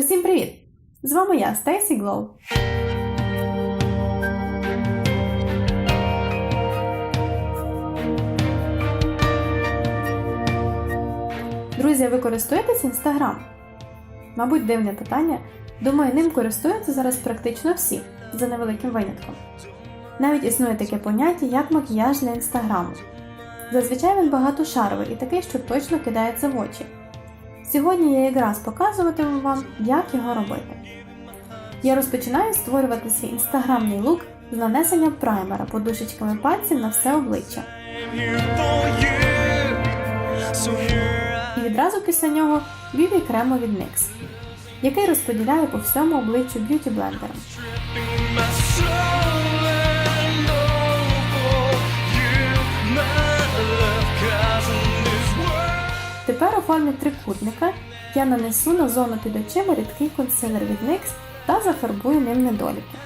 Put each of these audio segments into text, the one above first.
Усім привіт! З вами я, Стейсі Глоу. Друзі, ви користуєтесь Інстаграм? Мабуть, дивне питання. Думаю, ним користуються зараз практично всі, за невеликим винятком. Навіть існує таке поняття, як макіяж для інстаграму. Зазвичай він багатошаровий і такий, що точно кидається в очі. Сьогодні я якраз показуватиму вам, як його робити. Я розпочинаю створювати свій інстаграмний лук з нанесенням праймера подушечками пальців на все обличчя. І відразу після нього бібі крему від NYX, який розподіляю по всьому обличчю б'юті блендером. Формі трикутника я нанесу на зону під очима рідкий консилер від NYX та зафарбую ним недоліки.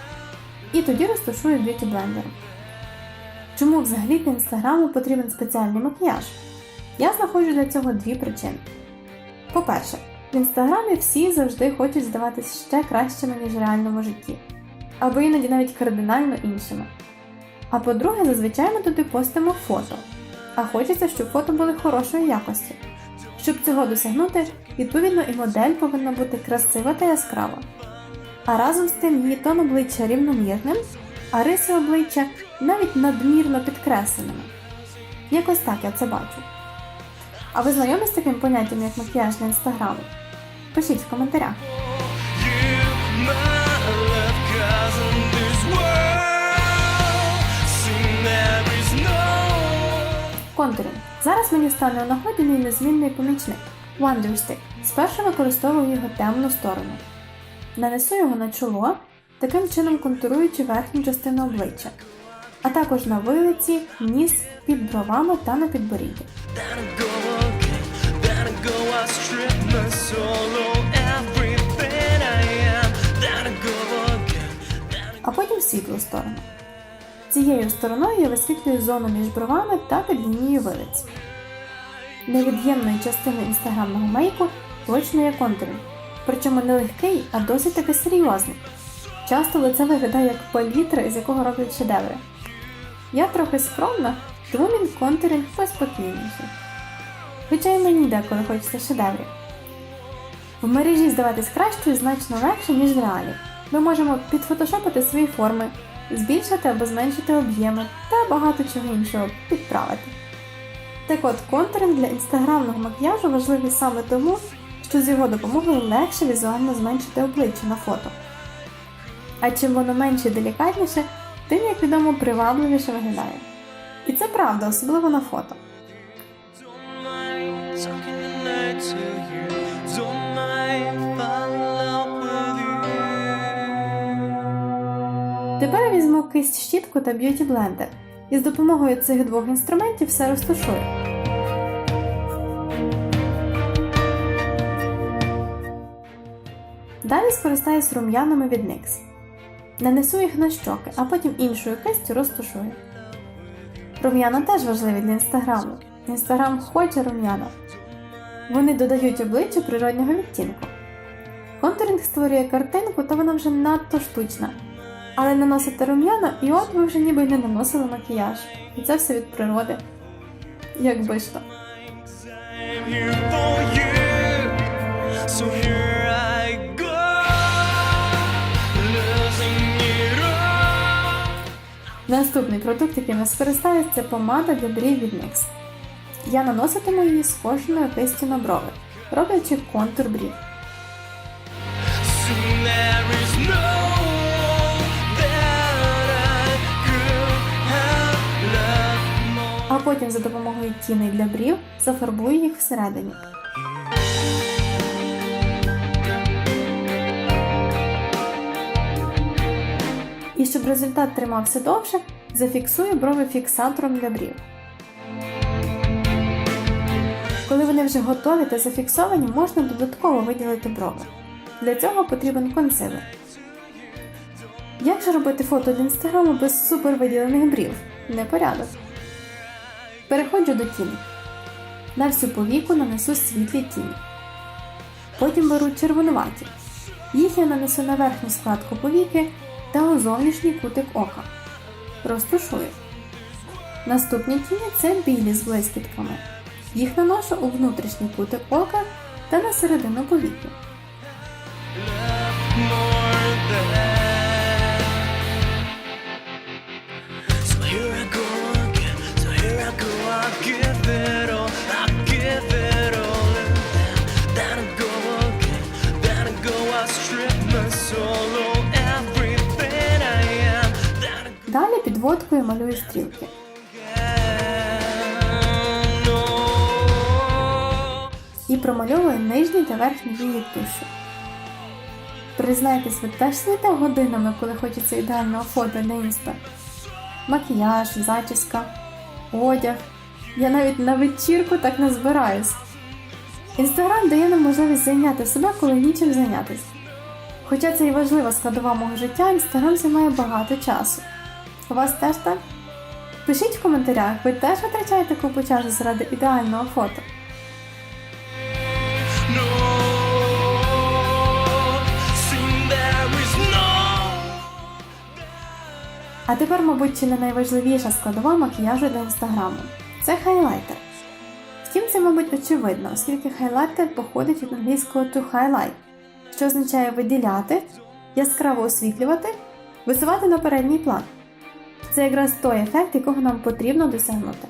І тоді розташую б'юті блендером. Чому взагалі для інстаграму потрібен спеціальний макіяж? Я знаходжу для цього дві причини. По-перше, в інстаграмі всі завжди хочуть здаватись ще кращими, ніж в реальному житті, або іноді навіть кардинально іншими. А по-друге, зазвичай ми туди постимо фото, а хочеться, щоб фото були хорошої якості. Щоб цього досягнути, відповідно і модель повинна бути красива та яскрава. А разом з тим її тон обличчя рівномірним, а риси обличчя навіть надмірно підкресленими. Якось так я це бачу. А ви знайомі з таким поняттям, як макіяж на інстаграму? Пишіть в коментарях. Контуринг. Зараз мені стане у мій незмінний помічник Wonder Stick. Спершу використовую його темну сторону. Нанесу його на чоло, таким чином контуруючи верхню частину обличчя, а також на вилиці, ніс, під бровами та на підборідді. А потім світлу сторону. Цією стороною я висвітлюю зону між бровами та під лінією вилиць. Невід'ємною частиною інстаграмного мейку точно є контуринг, причому не легкий, а досить таки серйозний. Часто лице виглядає як палітра, з якого роблять шедеври. Я трохи скромна, тому мій контуринг поспокійніший. Хоча й мені деколи хочеться шедеврів. В мережі здаватись кращою значно легше, ніж в реалі. Ми можемо підфотошопити свої форми, збільшити або зменшити об'єми та багато чого іншого підправити. Так от, контуринг для інстаграмного макіяжу важливий саме тому, що з його допомогою легше візуально зменшити обличчя на фото. А чим воно менше і делікатніше, тим, як відомо, привабливіше виглядає. І це правда, особливо на фото. Тепер візьму кисть щітку та б'юті блендер і з допомогою цих двох інструментів все розташую. Далі скористаюсь рум'янами від NYX. Нанесу їх на щоки, а потім іншою кистю розташую. Рум'яна теж важливі для інстаграму. Інстаграм хоче рум'яна. Вони додають обличчю природнього відтінку. Контуринг створює картинку, та вона вже надто штучна. Але наносите рум'яна, і от ви вже ніби не наносили макіяж. І це все від природи. Якби ж то. Наступний продукт, яким я скористаюсь, це помада для брів від NYX. Я наноситиму її схоженою кистю на брови, роблячи контур брів. Потім за допомогою тіней для брів зафарбую їх всередині. І щоб результат тримався довше, зафіксую брови фіксатором для брів. Коли вони вже готові та зафіксовані, можна додатково виділити брови. Для цього потрібен консилер. Як же робити фото для інстаграму без супервиділених брів? Непорядок. Переходжу до тіні. На всю повіку нанесу світлі тіні. Потім беру червонуваті. Їх я нанесу на верхню складку повіки та у зовнішній кутик ока. Розтушую. Наступні тіні це білі з блискітками. Їх наношу у внутрішній кутик ока та на середину повіки. Далі підводкою малюю стрілки. і промальовую нижні та верхні вії тушу. Признайтесь, ви теж сидите годинами, коли хочеться ідеального фото для інста. Макіяж, зачіска, одяг. Я навіть на вечірку так не збираюсь. Інстаграм дає нам можливість зайняти себе, коли нічим зайнятися. Хоча це і важлива складова мого життя, інстаграм займає багато часу. У вас теж так? Пишіть в коментарях, ви теж витрачаєте купу часу заради ідеального фото. А тепер, мабуть, чи не найважливіша складова макіяжу для інстаграму це хайлайтер. Втім, це, мабуть, очевидно, оскільки хайлайтер походить від англійського to highlight, що означає виділяти, яскраво освітлювати, висувати на передній план. Це якраз той ефект, якого нам потрібно досягнути.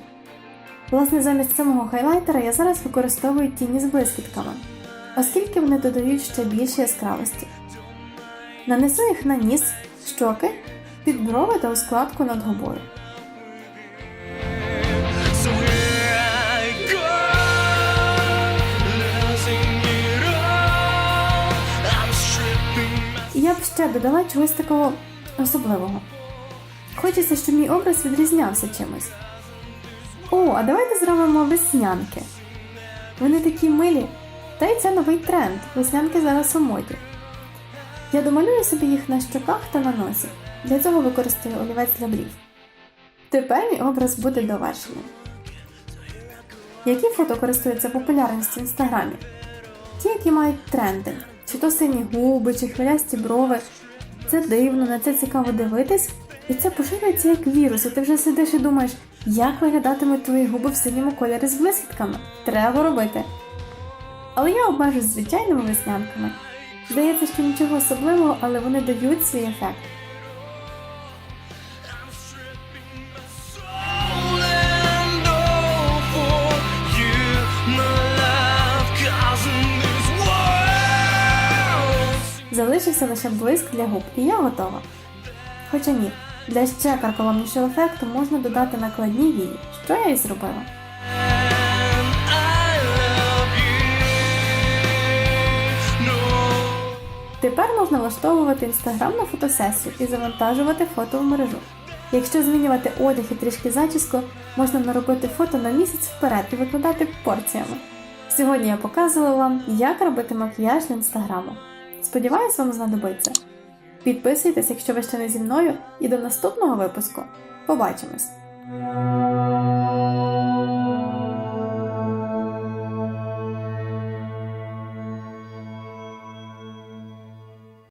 Власне, замість самого хайлайтера я зараз використовую тіні з блискітками, оскільки вони додають ще більше яскравості. Нанесу їх на ніс, щоки, під брови та у складку над губою. Я б ще додала чогось такого особливого. Хочеться, щоб мій образ відрізнявся чимось. О, а давайте зробимо веснянки. Вони такі милі. Та й це новий тренд. Веснянки зараз у моді. Я домалюю собі їх на щоках та на носі. Для цього використаю олівець для брів. Тепер мій образ буде довершений. Які фото користуються популярністю в інстаграмі? Ті, які мають тренди, чи то сині губи, чи хвилясті брови. Це дивно, на це цікаво дивитись, і це поширюється як вірус, і ти вже сидиш і думаєш, як виглядатимуть твої губи в синьому кольорі з блискітками. Треба робити. Але я обмежусь звичайними веснянками. Здається, що нічого особливого, але вони дають свій ефект. Залишився лише блиск для губ, і я готова. Хоча ні, для ще карколомнішого ефекту можна додати накладні вії, що я і зробила. Тепер можна влаштовувати інстаграм на фотосесію і завантажувати фото в мережу. Якщо змінювати одяг і трішки зачіску, можна наробити фото на місяць вперед і викладати порціями. Сьогодні я показувала вам, як робити макіяж для інстаграму. Сподіваюсь, вам знадобиться. Підписуйтесь, якщо ви ще не зі мною, і до наступного випуску. Побачимось!